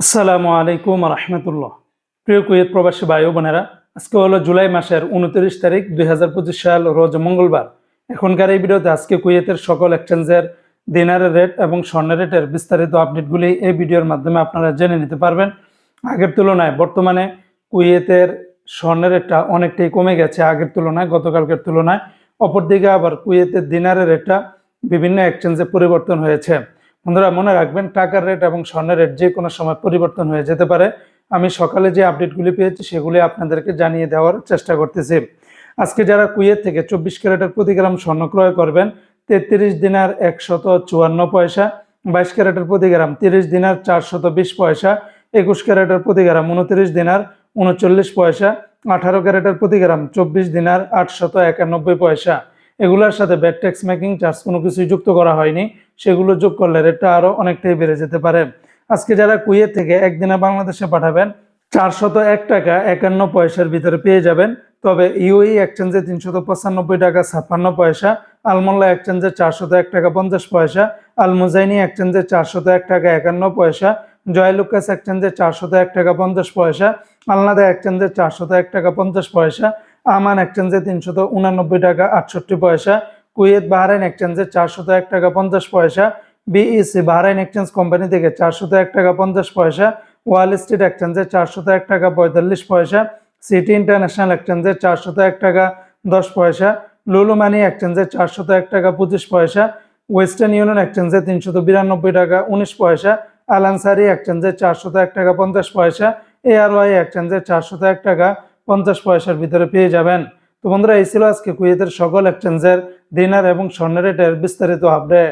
আসসালামু আলাইকুম রহমতুল্লাহ প্রিয় কুয়েত প্রবাসী ভাই বোনেরা, আজকে হলো জুলাই মাসের উনত্রিশ তারিখ দুই হাজার পঁচিশ সাল, রোজ মঙ্গলবার। এখনকার এই ভিডিওতে আজকে কুয়েতের সকল এক্সচেঞ্জের দিনারের রেট এবং স্বর্ণের রেটের বিস্তারিত আপডেটগুলি এই ভিডিওর মাধ্যমে আপনারা জেনে নিতে পারবেন। আগের তুলনায় বর্তমানে কুয়েতের স্বর্ণের রেটটা অনেকটাই কমে গেছে আগের তুলনায়, গতকালকের তুলনায়। অপরদিকে আবার কুয়েতের দিনারের রেটটা বিভিন্ন এক্সচেঞ্জে পরিবর্তন হয়েছে। বন্ধুরা, মনে রাখবেন, টাকার রেট এবং স্বর্ণের রেট যে কোনো সময় পরিবর্তন হয়ে যেতে পারে। আমি সকালে যে আপডেটগুলি পেয়েছি, সেগুলি আপনাদেরকে জানিয়ে দেওয়ার চেষ্টা করতেছি। আজকে যারা কুয়েত থেকে চব্বিশ ক্যারেটের প্রতি গ্রাম স্বর্ণ ক্রয় করবেন, তেত্রিশ দিনার একশত চুয়ান্ন পয়সা, বাইশ ক্যারেটের প্রতি গ্রাম তিরিশ দিনার চারশত বিশ পয়সা, একুশ ক্যারেটের প্রতি গ্রাম উনত্রিশ দিনার উনচল্লিশ পয়সা, আঠারো ক্যারেটের প্রতি গ্রাম চব্বিশ দিনার আটশত একানব্বই পয়সা। এগুলোর সাথে ব্যাড ট্যাক্স মেকিং চার্জ কোনো কিছুই যুক্ত করা হয়নি। সেগুলো যোগ করলে রেটটা আরও অনেকটাই বেড়ে যেতে পারে। আজকে যারা কুয়েত থেকে একদিনে বাংলাদেশে পাঠাবেন, চারশত এক টাকা একান্ন পয়সার ভিতরে পেয়ে যাবেন। তবে ইউই এক্সচেঞ্জে তিনশত পঁচানব্বই টাকা ছাপ্পান্ন পয়সা আলমোল্লা এক্সচেঞ্জে চারশত এক টাকা পঞ্চাশ পয়সা আল মুজাইনি এক্সচেঞ্জে চারশত এক টাকা একান্ন পয়সা জয়লুকাস এক্সচেঞ্জে চারশত এক টাকা পঞ্চাশ পয়সা আলনাদা এক্সচেঞ্জে চারশত এক টাকা পঞ্চাশ পয়সা আমান এক্সচেঞ্জে তিনশত উনানব্বই টাকা, আটষট্টি পয়সা। কুয়েত বাহরাইন এক্সচেঞ্জে চারশত এক টাকা, পঞ্চাশ পয়সা। বিইসি বাহরাইন এক্সচেঞ্জ কোম্পানি থেকে চারশত এক টাকা, পঞ্চাশ পয়সা। ওয়াল স্ট্রিট এক্সচেঞ্জে চারশত এক টাকা, পঁয়তাল্লিশ পয়সা। সিটি ইন্টারন্যাশনাল এক্সচেঞ্জে চারশত এক টাকা, দশ পয়সা। লুলু মানি এক্সচেঞ্জে চারশত এক টাকা, পঁচিশ পয়সা। ওয়েস্টার্ন ইউনিয়ন এক্সচেঞ্জে তিনশত বিরানব্বই টাকা, উনিশ পয়সা। আলানসারি এক্সচেঞ্জে চারশত এক টাকা, পঞ্চাশ পয়সা। এআরওয়াই এক্সচেঞ্জে চারশত এক টাকা পঞ্চাশ পয়সার ভিতরে পেয়ে যাবেন। তো বন্ধুরা, এই ছিল আজকে কুয়েতের সকল এক্সচেঞ্জের ডিনার এবং স্বর্ণের রেটের বিস্তারিত আপডেট